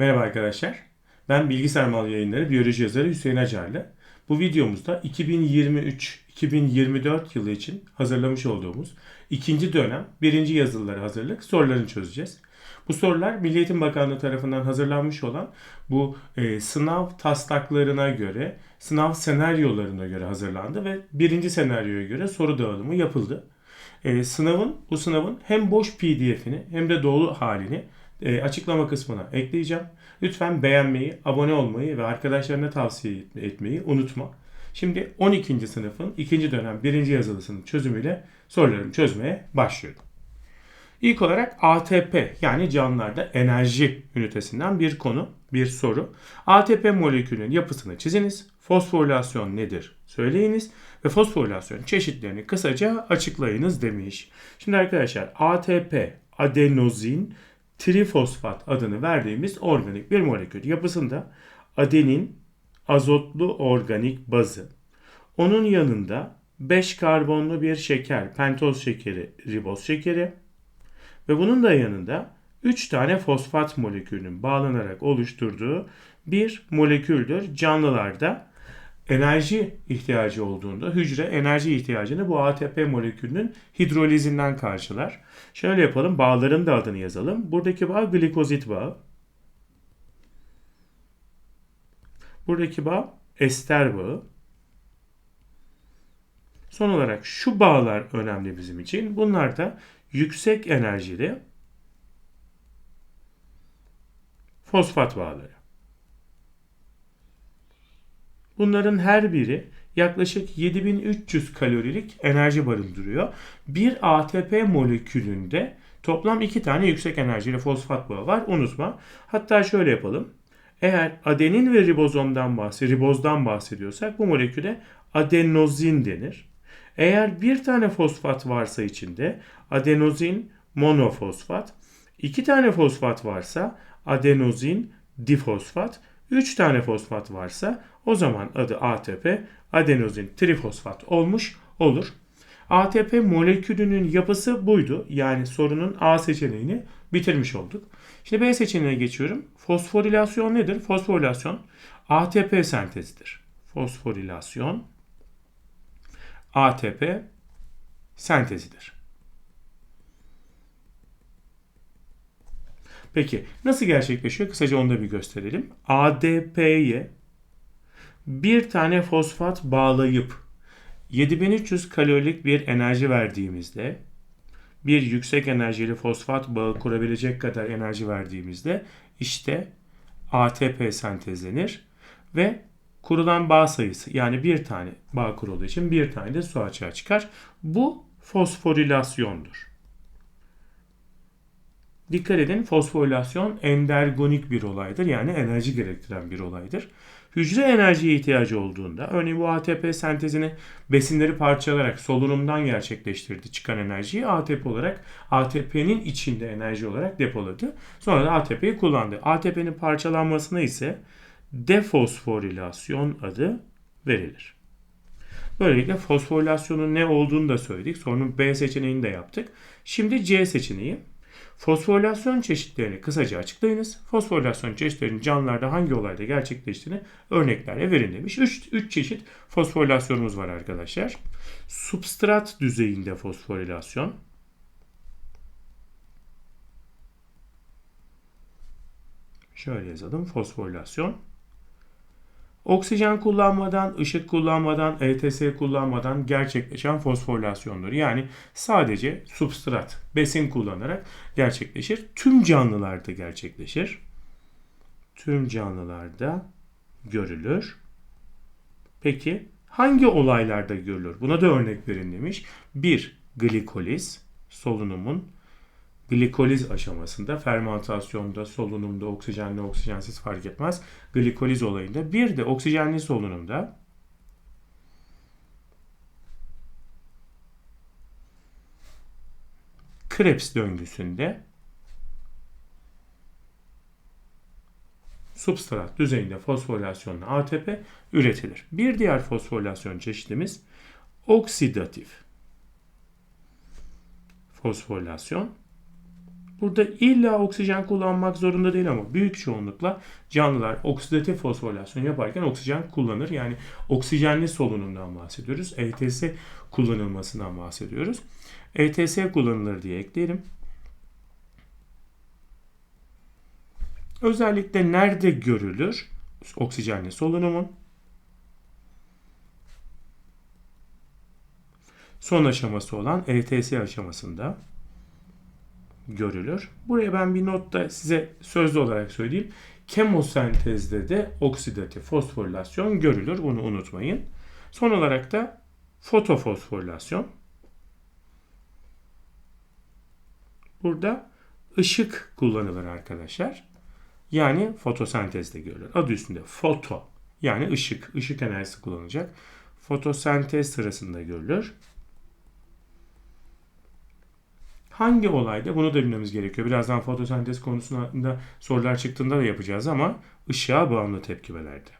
Merhaba arkadaşlar. Ben Bilgisayar Mal Yayınları biyoloji yazarı Hüseyin Acarlı. Bu videomuzda 2023-2024 yılı için hazırlamış olduğumuz ikinci dönem birinci yazılıları hazırlık sorularını çözeceğiz. Bu sorular Milli Eğitim Bakanlığı tarafından hazırlanmış olan bu e, sınav taslaklarına göre, sınav senaryolarına göre hazırlandı ve birinci senaryoya göre soru dağılımı yapıldı. E, sınavın, bu sınavın hem boş pdf'ini hem de dolu halini e, açıklama kısmına ekleyeceğim. Lütfen beğenmeyi, abone olmayı ve arkadaşlarına tavsiye etmeyi unutma. Şimdi 12. sınıfın 2. dönem 1. yazılısının çözümüyle sorularımı çözmeye başlıyorum. İlk olarak ATP yani canlılarda enerji ünitesinden bir konu, bir soru. ATP molekülünün yapısını çiziniz. Fosforilasyon nedir söyleyiniz ve fosforilasyon çeşitlerini kısaca açıklayınız demiş. Şimdi arkadaşlar ATP adenozin trifosfat adını verdiğimiz organik bir molekül yapısında adenin azotlu organik bazı. Onun yanında 5 karbonlu bir şeker, pentoz şekeri, riboz şekeri ve bunun da yanında 3 tane fosfat molekülünün bağlanarak oluşturduğu bir moleküldür. Canlılarda enerji ihtiyacı olduğunda hücre enerji ihtiyacını bu ATP molekülünün hidrolizinden karşılar. Şöyle yapalım. Bağların da adını yazalım. Buradaki bağ glikozit bağı. Buradaki bağ ester bağı. Son olarak şu bağlar önemli bizim için. Bunlar da yüksek enerjili fosfat bağları. Bunların her biri yaklaşık 7300 kalorilik enerji barındırıyor. Bir ATP molekülünde toplam iki tane yüksek enerjili fosfat bağı var. Unutma. Hatta şöyle yapalım. Eğer adenin ve ribozomdan bahsediyorsak, ribozdan bahsediyorsak bu moleküle adenozin denir. Eğer bir tane fosfat varsa içinde adenozin monofosfat, iki tane fosfat varsa adenozin difosfat, üç tane fosfat varsa o zaman adı ATP adenozin trifosfat olmuş olur. ATP molekülünün yapısı buydu. Yani sorunun A seçeneğini bitirmiş olduk. Şimdi B seçeneğine geçiyorum. Fosforilasyon nedir? Fosforilasyon ATP sentezidir. Fosforilasyon ATP sentezidir. Peki nasıl gerçekleşiyor? Kısaca onu da bir gösterelim. ADP'ye bir tane fosfat bağlayıp 7300 kalorilik bir enerji verdiğimizde bir yüksek enerjili fosfat bağı kurabilecek kadar enerji verdiğimizde işte ATP sentezlenir ve kurulan bağ sayısı yani bir tane bağ kurulduğu için bir tane de su açığa çıkar. Bu fosforilasyondur. Dikkat edin fosforilasyon endergonik bir olaydır yani enerji gerektiren bir olaydır. Hücre enerjiye ihtiyacı olduğunda örneğin bu ATP sentezini besinleri parçalayarak solunumdan gerçekleştirdi çıkan enerjiyi ATP olarak ATP'nin içinde enerji olarak depoladı. Sonra da ATP'yi kullandı. ATP'nin parçalanmasına ise defosforilasyon adı verilir. Böylelikle fosforilasyonun ne olduğunu da söyledik. Sorunun B seçeneğini de yaptık. Şimdi C seçeneği. Fosforilasyon çeşitlerini kısaca açıklayınız. Fosforilasyon çeşitlerinin canlılarda hangi olayda gerçekleştiğini örneklerle verin demiş. 3 çeşit fosforilasyonumuz var arkadaşlar. Substrat düzeyinde fosforilasyon. Şöyle yazalım. Fosforilasyon. Oksijen kullanmadan, ışık kullanmadan, ETS kullanmadan gerçekleşen fosforilasyonları yani sadece substrat, besin kullanarak gerçekleşir. Tüm canlılarda gerçekleşir. Tüm canlılarda görülür. Peki hangi olaylarda görülür? Buna da örnek verin demiş. 1. Glikoliz, solunumun glikoliz aşamasında fermentasyonda, solunumda, oksijenli, oksijensiz fark etmez. Glikoliz olayında. Bir de oksijenli solunumda Krebs döngüsünde substrat düzeyinde fosforilasyonla ATP üretilir. Bir diğer fosforilasyon çeşidimiz oksidatif fosforilasyon Burada illa oksijen kullanmak zorunda değil ama büyük çoğunlukla canlılar oksidatif fosforilasyon yaparken oksijen kullanır. Yani oksijenli solunumdan bahsediyoruz. ETS kullanılmasından bahsediyoruz. ETS kullanılır diye ekleyelim. Özellikle nerede görülür oksijenli solunumun? Son aşaması olan ETS aşamasında görülür. Buraya ben bir not da size sözlü olarak söyleyeyim. Kemosentezde de oksidatif fosforilasyon görülür. Bunu unutmayın. Son olarak da fotofosforilasyon. Burada ışık kullanılır arkadaşlar. Yani fotosentezde görülür. Adı üstünde foto yani ışık. ışık enerjisi kullanılacak. Fotosentez sırasında görülür. Hangi olayda bunu da bilmemiz gerekiyor. Birazdan fotosentez konusunda sorular çıktığında da yapacağız ama ışığa bağımlı tepkimelerde.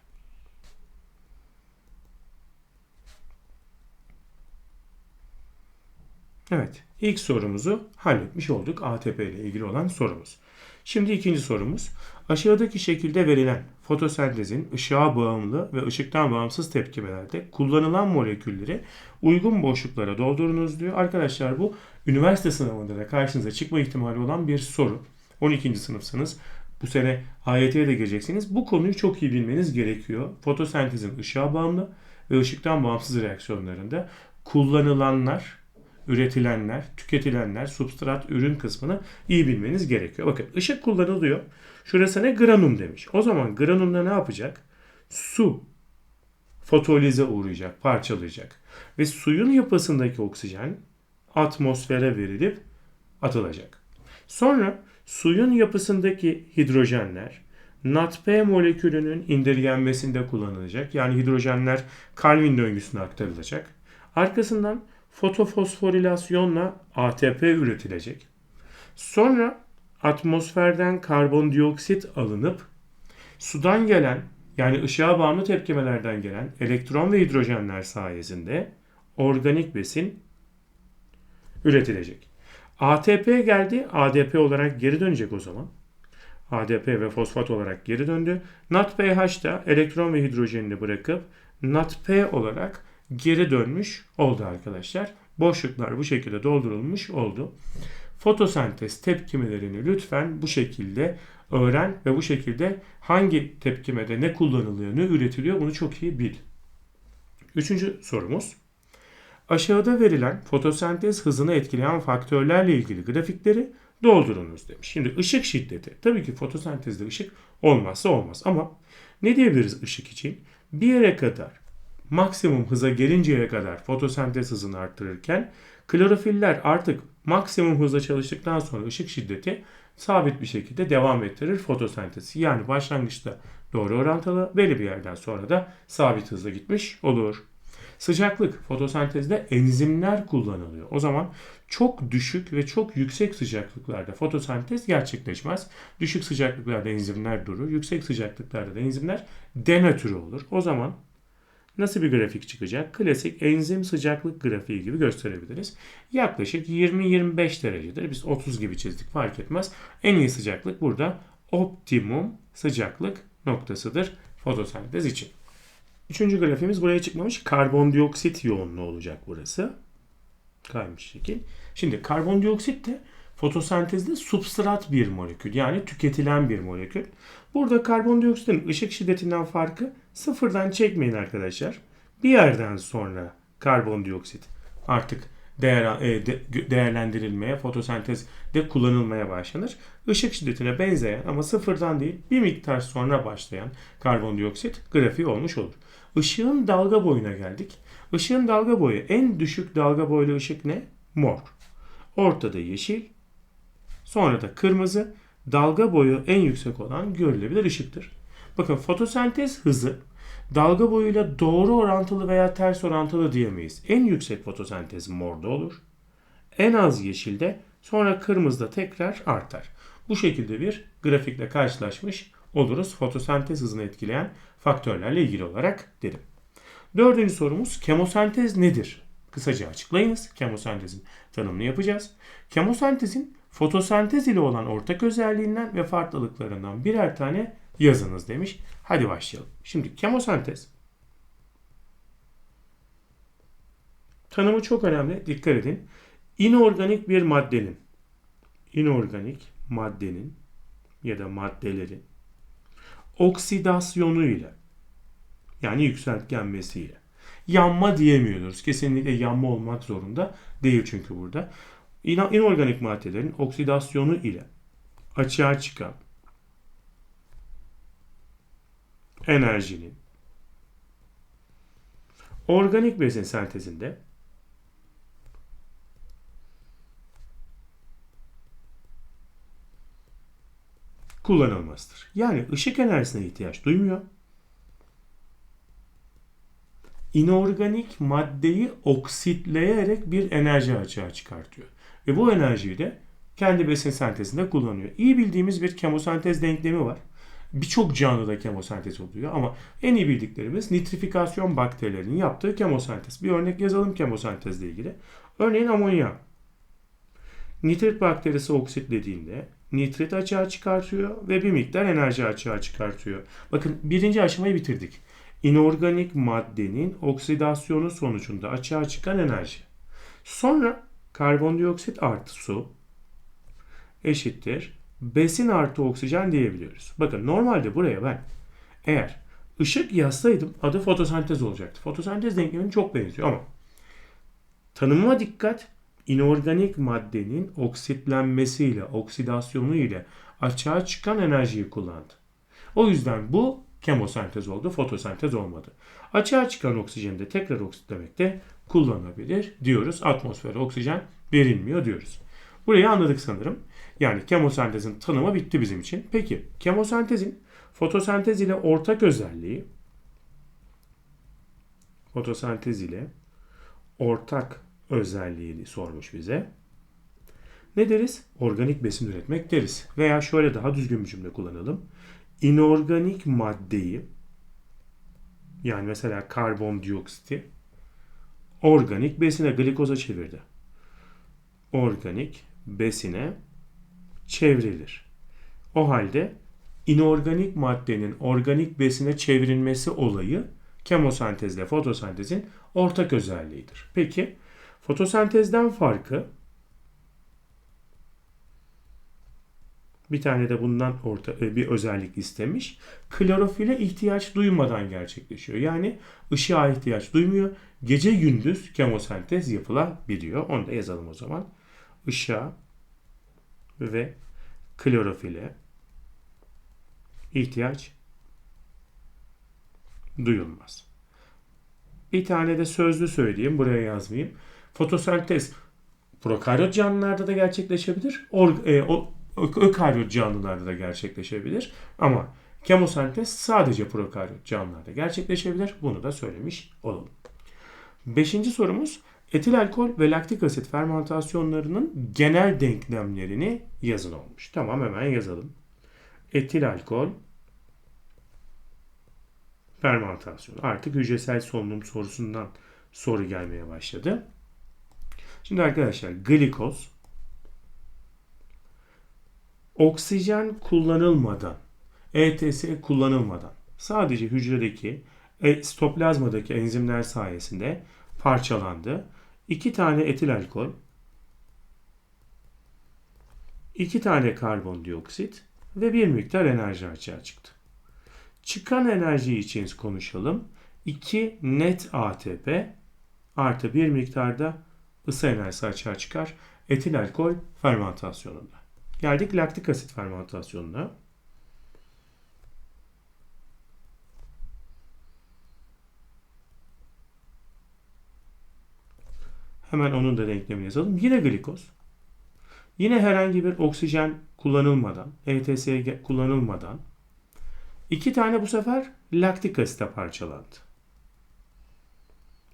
Evet, ilk sorumuzu halletmiş olduk. ATP ile ilgili olan sorumuz. Şimdi ikinci sorumuz. Aşağıdaki şekilde verilen fotosentezin ışığa bağımlı ve ışıktan bağımsız tepkimelerde kullanılan molekülleri uygun boşluklara doldurunuz diyor. Arkadaşlar bu üniversite sınavında da karşınıza çıkma ihtimali olan bir soru. 12. sınıfsınız. Bu sene AYT'ye de gireceksiniz. Bu konuyu çok iyi bilmeniz gerekiyor. Fotosentezin ışığa bağımlı ve ışıktan bağımsız reaksiyonlarında kullanılanlar üretilenler, tüketilenler, substrat, ürün kısmını iyi bilmeniz gerekiyor. Bakın ışık kullanılıyor. Şurası ne? Granum demiş. O zaman granumda ne yapacak? Su fotolize uğrayacak, parçalayacak. Ve suyun yapısındaki oksijen atmosfere verilip atılacak. Sonra suyun yapısındaki hidrojenler NADP molekülünün indirgenmesinde kullanılacak. Yani hidrojenler Calvin döngüsüne aktarılacak. Arkasından fotofosforilasyonla ATP üretilecek. Sonra atmosferden karbondioksit alınıp sudan gelen yani ışığa bağımlı tepkimelerden gelen elektron ve hidrojenler sayesinde organik besin üretilecek. ATP geldi. ADP olarak geri dönecek o zaman. ADP ve fosfat olarak geri döndü. NADPH da elektron ve hidrojenini bırakıp NADP olarak geri dönmüş oldu arkadaşlar. Boşluklar bu şekilde doldurulmuş oldu. Fotosentez tepkimelerini lütfen bu şekilde öğren ve bu şekilde hangi tepkimede ne kullanılıyor, ne üretiliyor bunu çok iyi bil. Üçüncü sorumuz. Aşağıda verilen fotosentez hızını etkileyen faktörlerle ilgili grafikleri doldurunuz demiş. Şimdi ışık şiddeti. Tabii ki fotosentezde ışık olmazsa olmaz ama ne diyebiliriz ışık için? Bir yere kadar maksimum hıza gelinceye kadar fotosentez hızını arttırırken klorofiller artık maksimum hızla çalıştıktan sonra ışık şiddeti sabit bir şekilde devam ettirir fotosentezi. Yani başlangıçta doğru orantılı belli bir yerden sonra da sabit hızla gitmiş olur. Sıcaklık fotosentezde enzimler kullanılıyor. O zaman çok düşük ve çok yüksek sıcaklıklarda fotosentez gerçekleşmez. Düşük sıcaklıklarda enzimler durur. Yüksek sıcaklıklarda da enzimler denatürü olur. O zaman nasıl bir grafik çıkacak? Klasik enzim sıcaklık grafiği gibi gösterebiliriz. Yaklaşık 20-25 derecedir. Biz 30 gibi çizdik fark etmez. En iyi sıcaklık burada optimum sıcaklık noktasıdır fotosentez için. Üçüncü grafimiz buraya çıkmamış. Karbondioksit yoğunluğu olacak burası. Kaymış şekil. Şimdi karbondioksit de fotosentezde substrat bir molekül yani tüketilen bir molekül. Burada karbondioksitin ışık şiddetinden farkı sıfırdan çekmeyin arkadaşlar. Bir yerden sonra karbondioksit artık değer, e, de, değerlendirilmeye, fotosentezde kullanılmaya başlanır. Işık şiddetine benzeyen ama sıfırdan değil bir miktar sonra başlayan karbondioksit grafiği olmuş olur. Işığın dalga boyuna geldik. Işığın dalga boyu en düşük dalga boylu ışık ne? Mor. Ortada yeşil. Sonra da kırmızı. Dalga boyu en yüksek olan görülebilir ışıktır. Bakın fotosentez hızı dalga boyuyla doğru orantılı veya ters orantılı diyemeyiz. En yüksek fotosentez morda olur. En az yeşilde sonra kırmızıda tekrar artar. Bu şekilde bir grafikle karşılaşmış oluruz fotosentez hızını etkileyen faktörlerle ilgili olarak dedim. Dördüncü sorumuz kemosentez nedir? Kısaca açıklayınız. Kemosentezin tanımını yapacağız. Kemosentezin fotosentez ile olan ortak özelliğinden ve farklılıklarından birer tane yazınız demiş. Hadi başlayalım. Şimdi kemosentez tanımı çok önemli. Dikkat edin. İnorganik bir maddenin inorganik maddenin ya da maddelerin oksidasyonu ile yani yükseltgenmesiyle yanma diyemiyoruz. Kesinlikle yanma olmak zorunda değil çünkü burada. İnorganik maddelerin oksidasyonu ile açığa çıkan enerjinin organik besin sentezinde kullanılmasıdır. Yani ışık enerjisine ihtiyaç duymuyor. İnorganik maddeyi oksitleyerek bir enerji açığa çıkartıyor. Ve bu enerjiyi de kendi besin sentezinde kullanıyor. İyi bildiğimiz bir kemosentez denklemi var. Birçok canlıda kemosentez oluyor ama en iyi bildiklerimiz nitrifikasyon bakterilerinin yaptığı kemosentez. Bir örnek yazalım kemosentezle ilgili. Örneğin amonya. Nitrit bakterisi oksitlediğinde nitrit açığa çıkartıyor ve bir miktar enerji açığa çıkartıyor. Bakın birinci aşamayı bitirdik. İnorganik maddenin oksidasyonu sonucunda açığa çıkan enerji. Sonra karbondioksit artı su eşittir besin artı oksijen diyebiliyoruz. Bakın normalde buraya ben eğer ışık yazsaydım adı fotosentez olacaktı. Fotosentez denklemine çok benziyor ama tanımıma dikkat inorganik maddenin oksitlenmesiyle, oksidasyonu ile açığa çıkan enerjiyi kullandı. O yüzden bu kemosentez oldu, fotosentez olmadı. Açığa çıkan oksijeni de tekrar oksitlemekte kullanabilir diyoruz. Atmosfere oksijen verilmiyor diyoruz. Burayı anladık sanırım. Yani kemosentezin tanımı bitti bizim için. Peki kemosentezin fotosentez ile ortak özelliği fotosentez ile ortak özelliğini sormuş bize. Ne deriz? Organik besin üretmek deriz. Veya şöyle daha düzgün bir cümle kullanalım. İnorganik maddeyi yani mesela karbondioksiti organik besine, glikoza çevirdi. Organik besine çevrilir. O halde inorganik maddenin organik besine çevrilmesi olayı kemosentezle fotosentezin ortak özelliğidir. Peki Fotosentezden farkı bir tane de bundan orta e, bir özellik istemiş. Klorofile ihtiyaç duymadan gerçekleşiyor. Yani ışığa ihtiyaç duymuyor. Gece gündüz kemosentez yapılabiliyor. Onu da yazalım o zaman. Işığa ve klorofile ihtiyaç duyulmaz. Bir tane de sözlü söyleyeyim. Buraya yazmayayım. Fotosentez prokaryot canlılarda da gerçekleşebilir. Or, e, o, ökaryot canlılarda da gerçekleşebilir. Ama kemosentez sadece prokaryot canlılarda gerçekleşebilir. Bunu da söylemiş olalım. Beşinci sorumuz etil alkol ve laktik asit fermentasyonlarının genel denklemlerini yazın olmuş. Tamam hemen yazalım. Etil alkol fermentasyon. Artık hücresel solunum sorusundan soru gelmeye başladı. Şimdi arkadaşlar glikoz oksijen kullanılmadan ETS kullanılmadan sadece hücredeki e, stoplazmadaki enzimler sayesinde parçalandı. İki tane etil alkol, iki tane karbondioksit ve bir miktar enerji açığa çıktı. Çıkan enerji için konuşalım. 2 net ATP artı bir miktarda ısı enerjisi açığa çıkar. Etil alkol fermentasyonunda. Geldik laktik asit fermentasyonuna. Hemen onun da denklemini yazalım. Yine glikoz. Yine herhangi bir oksijen kullanılmadan, ETS kullanılmadan iki tane bu sefer laktik asite parçalandı.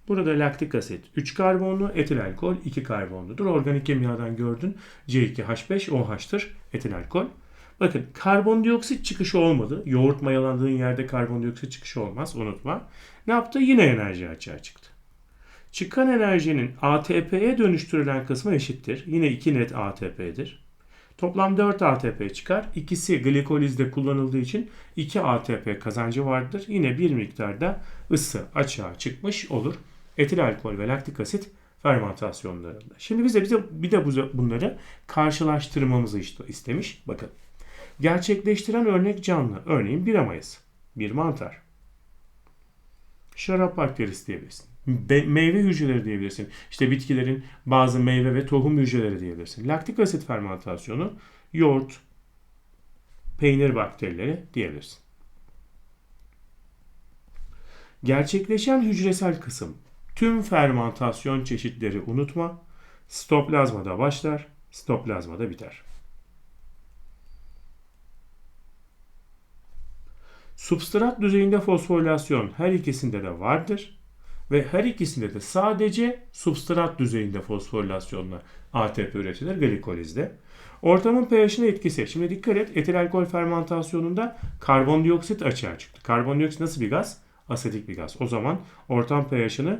Burada laktik asit 3 karbonlu, etil alkol 2 karbonludur. Organik kimyadan gördün C2H5OH'tır etil alkol. Bakın karbondioksit çıkışı olmadı. Yoğurt mayalandığın yerde karbondioksit çıkışı olmaz unutma. Ne yaptı? Yine enerji açığa çıktı. Çıkan enerjinin ATP'ye dönüştürülen kısmı eşittir. Yine 2 net ATP'dir. Toplam 4 ATP çıkar. İkisi glikolizde kullanıldığı için 2 ATP kazancı vardır. Yine bir miktarda ısı açığa çıkmış olur. Etil alkol ve laktik asit fermentasyonlarında. Şimdi bize bize bir de bunları karşılaştırmamızı işte istemiş. Bakın. Gerçekleştiren örnek canlı. Örneğin bir mayası. Bir mantar. Şarap bakterisi diyebilirsin. Be- meyve hücreleri diyebilirsin. İşte bitkilerin bazı meyve ve tohum hücreleri diyebilirsin. Laktik asit fermentasyonu yoğurt, peynir bakterileri diyebilirsin. Gerçekleşen hücresel kısım tüm fermentasyon çeşitleri unutma. Stoplazmada başlar, stoplazmada biter. Substrat düzeyinde fosforilasyon her ikisinde de vardır ve her ikisinde de sadece substrat düzeyinde fosforilasyonla ATP üretilir glikolizde. Ortamın pH'ine etkisi. Şimdi dikkat et etil alkol fermentasyonunda karbondioksit açığa çıktı. Karbondioksit nasıl bir gaz? Asidik bir gaz. O zaman ortam pH'ini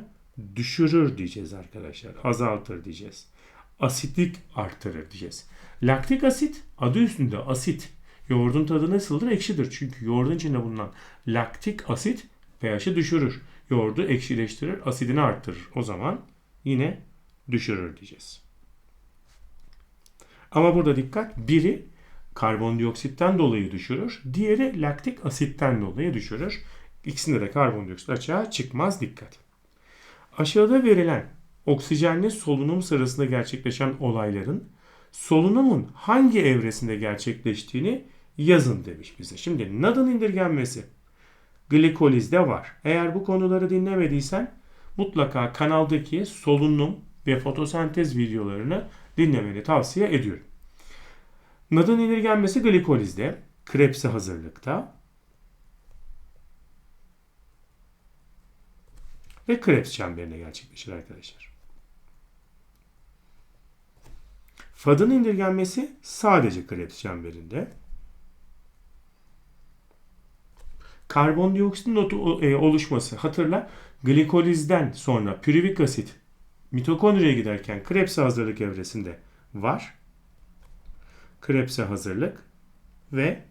düşürür diyeceğiz arkadaşlar. Azaltır diyeceğiz. Asitlik artırır diyeceğiz. Laktik asit adı üstünde asit. Yoğurdun tadı nasıldır? Ekşidir. Çünkü yoğurdun içinde bulunan laktik asit pH'i düşürür. Yoğurdu ekşileştirir, asidini arttırır. O zaman yine düşürür diyeceğiz. Ama burada dikkat. Biri karbondioksitten dolayı düşürür. Diğeri laktik asitten dolayı düşürür. İkisinde de karbondioksit açığa çıkmaz. Dikkat. Aşağıda verilen oksijenli solunum sırasında gerçekleşen olayların solunumun hangi evresinde gerçekleştiğini yazın demiş bize. Şimdi NAD'ın indirgenmesi glikolizde var. Eğer bu konuları dinlemediysen mutlaka kanaldaki solunum ve fotosentez videolarını dinlemeni tavsiye ediyorum. NAD'ın indirgenmesi glikolizde, Krebs'e hazırlıkta ve Krebs çemberine gerçekleşir arkadaşlar. FAD'ın indirgenmesi sadece Krebs çemberinde. Karbondioksitin e, oluşması hatırla glikolizden sonra pürivik asit mitokondriye giderken Krebs'e hazırlık evresinde var. Krebs'e hazırlık ve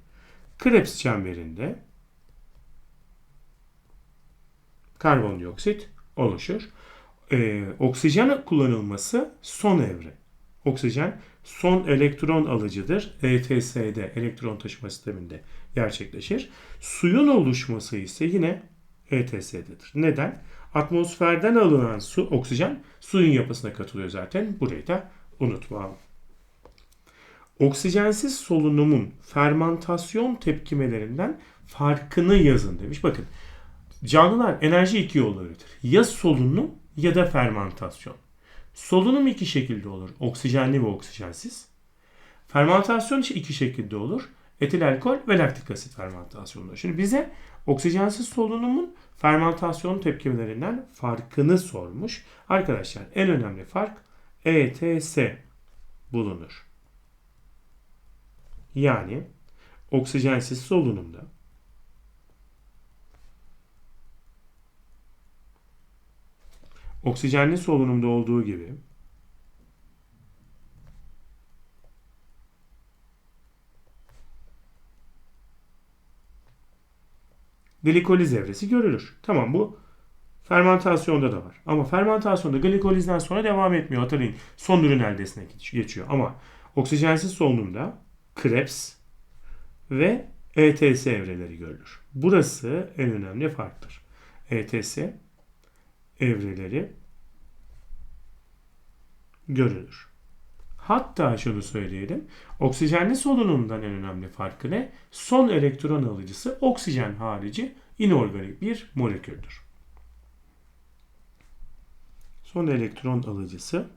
Krebs çemberinde karbondioksit oluşur. Ee, oksijen kullanılması son evre. Oksijen son elektron alıcıdır. ETS'de elektron taşıma sisteminde gerçekleşir. Suyun oluşması ise yine ETS'dedir. Neden? Atmosferden alınan su, oksijen suyun yapısına katılıyor zaten. Burayı da unutma. Oksijensiz solunumun fermantasyon tepkimelerinden farkını yazın demiş. Bakın canlılar enerji iki yolla üretir. Ya solunum ya da fermantasyon. Solunum iki şekilde olur. Oksijenli ve oksijensiz. Fermentasyon iki şekilde olur. Etil alkol ve laktik asit fermentasyonu. Şimdi bize oksijensiz solunumun fermentasyon tepkimelerinden farkını sormuş. Arkadaşlar en önemli fark ETS bulunur. Yani oksijensiz solunumda Oksijenli solunumda olduğu gibi glikoliz evresi görülür. Tamam bu fermentasyonda da var. Ama fermentasyonda glikolizden sonra devam etmiyor. Hatırlayın son ürün eldesine geçiyor. Ama oksijensiz solunumda Krebs ve ETS evreleri görülür. Burası en önemli farktır. ETS evreleri görülür. Hatta şunu söyleyelim. Oksijenli solunumdan en önemli farkı ne? Son elektron alıcısı oksijen harici inorganik bir moleküldür. Son elektron alıcısı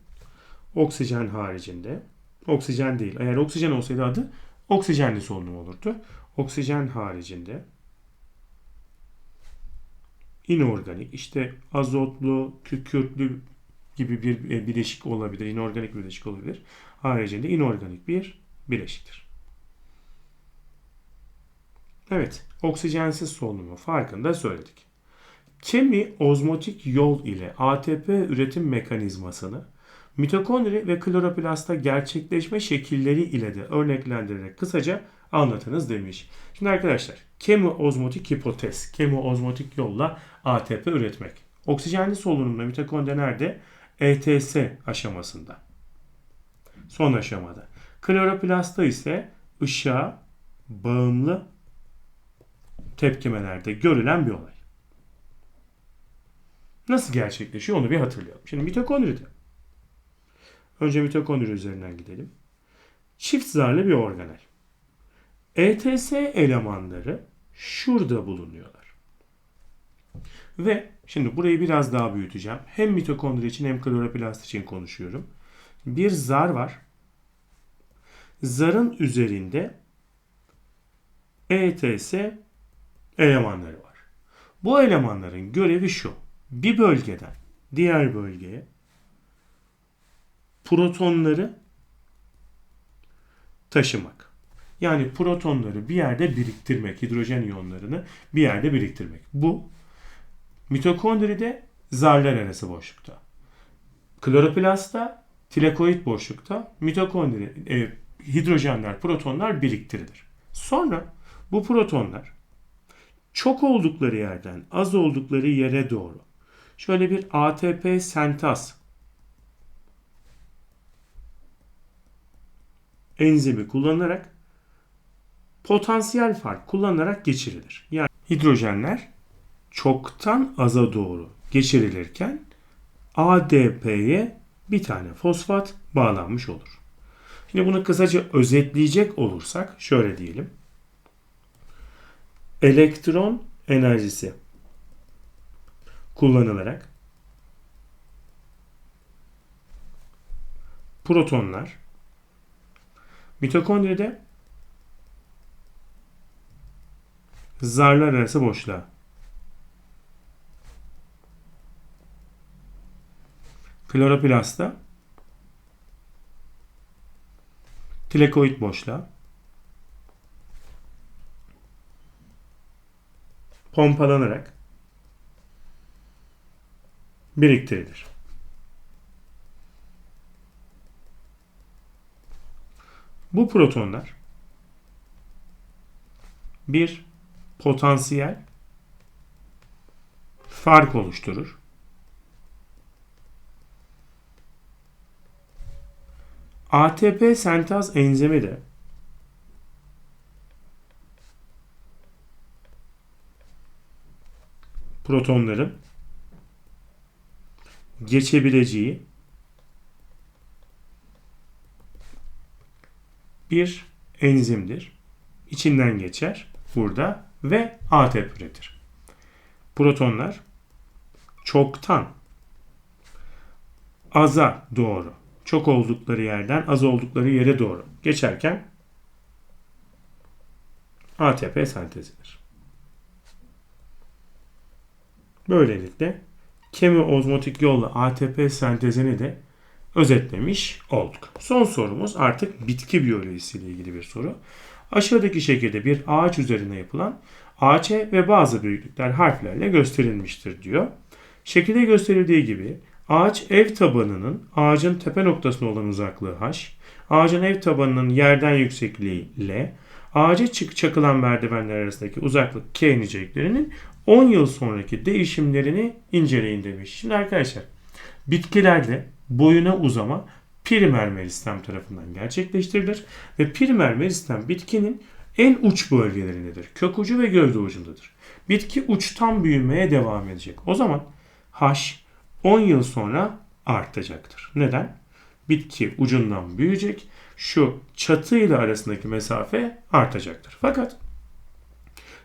oksijen haricinde oksijen değil. Eğer oksijen olsaydı adı oksijenli solunum olurdu. Oksijen haricinde inorganik işte azotlu, kükürtlü gibi bir e, bileşik olabilir. inorganik bir bileşik olabilir. Haricinde inorganik bir bileşiktir. Evet, oksijensiz solunumu farkında söyledik. Kemi ozmotik yol ile ATP üretim mekanizmasını mitokondri ve kloroplastta gerçekleşme şekilleri ile de örneklendirerek kısaca anlatınız demiş. Şimdi arkadaşlar kemoozmotik hipotez, kemoozmotik yolla ATP üretmek. Oksijenli solunumda mitokondri nerede? ETS aşamasında. Son aşamada. Kloroplastta ise ışığa bağımlı tepkimelerde görülen bir olay. Nasıl gerçekleşiyor onu bir hatırlayalım. Şimdi mitokondride. Önce mitokondri üzerinden gidelim. Çift zarlı bir organel. ETS elemanları şurada bulunuyorlar. Ve şimdi burayı biraz daha büyüteceğim. Hem mitokondri için hem kloroplast için konuşuyorum. Bir zar var. Zarın üzerinde ETS elemanları var. Bu elemanların görevi şu. Bir bölgeden diğer bölgeye protonları taşımak. Yani protonları bir yerde biriktirmek, hidrojen iyonlarını bir yerde biriktirmek. Bu mitokondride zarlar arası boşlukta. Kloroplastta tilakoid boşlukta mitokondri e, hidrojenler, protonlar biriktirilir. Sonra bu protonlar çok oldukları yerden az oldukları yere doğru şöyle bir ATP sentaz enzimi kullanarak potansiyel fark kullanarak geçirilir. Yani hidrojenler çoktan aza doğru geçirilirken ADP'ye bir tane fosfat bağlanmış olur. Şimdi bunu kısaca özetleyecek olursak şöyle diyelim. Elektron enerjisi kullanılarak protonlar mitokondride zarlar arası boşluğa kloroplastta tilekoid boşluğa pompalanarak biriktirilir. Bu protonlar bir potansiyel fark oluşturur. ATP sentaz enzimi de protonların geçebileceği bir enzimdir. İçinden geçer burada ve ATP üretir. Protonlar çoktan aza doğru, çok oldukları yerden az oldukları yere doğru geçerken ATP sentezidir. Böylelikle kemiozmotik yolla ATP sentezini de özetlemiş olduk. Son sorumuz artık bitki biyolojisiyle ilgili bir soru. Aşağıdaki şekilde bir ağaç üzerine yapılan AC ve bazı büyüklükler harflerle gösterilmiştir diyor. Şekilde gösterildiği gibi ağaç ev tabanının ağacın tepe noktasına olan uzaklığı h, ağacın ev tabanının yerden yüksekliği l, ağaca çık çakılan merdivenler arasındaki uzaklık k niceliklerinin 10 yıl sonraki değişimlerini inceleyin demiş. Şimdi arkadaşlar bitkilerde boyuna uzama primer meristem tarafından gerçekleştirilir ve primer meristem bitkinin en uç bölgelerindedir. Kök ucu ve gövde ucundadır. Bitki uçtan büyümeye devam edecek. O zaman H 10 yıl sonra artacaktır. Neden? Bitki ucundan büyüyecek. Şu çatı ile arasındaki mesafe artacaktır. Fakat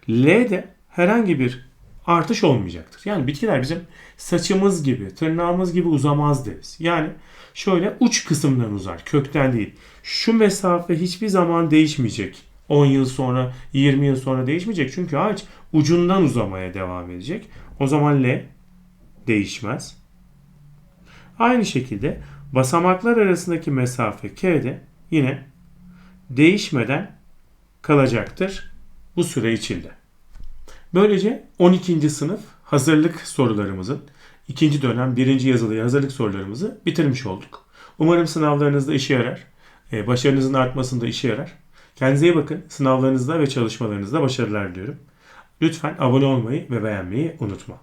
L'de herhangi bir artış olmayacaktır. Yani bitkiler bizim saçımız gibi, tırnağımız gibi uzamaz deriz. Yani şöyle uç kısımdan uzar, kökten değil. Şu mesafe hiçbir zaman değişmeyecek. 10 yıl sonra, 20 yıl sonra değişmeyecek. Çünkü ağaç ucundan uzamaya devam edecek. O zaman L değişmez. Aynı şekilde basamaklar arasındaki mesafe K de yine değişmeden kalacaktır bu süre içinde. Böylece 12. sınıf hazırlık sorularımızın ikinci dönem birinci yazılıya hazırlık sorularımızı bitirmiş olduk. Umarım sınavlarınızda işe yarar. E, başarınızın artmasında işe yarar. Kendinize iyi bakın. Sınavlarınızda ve çalışmalarınızda başarılar diliyorum. Lütfen abone olmayı ve beğenmeyi unutma.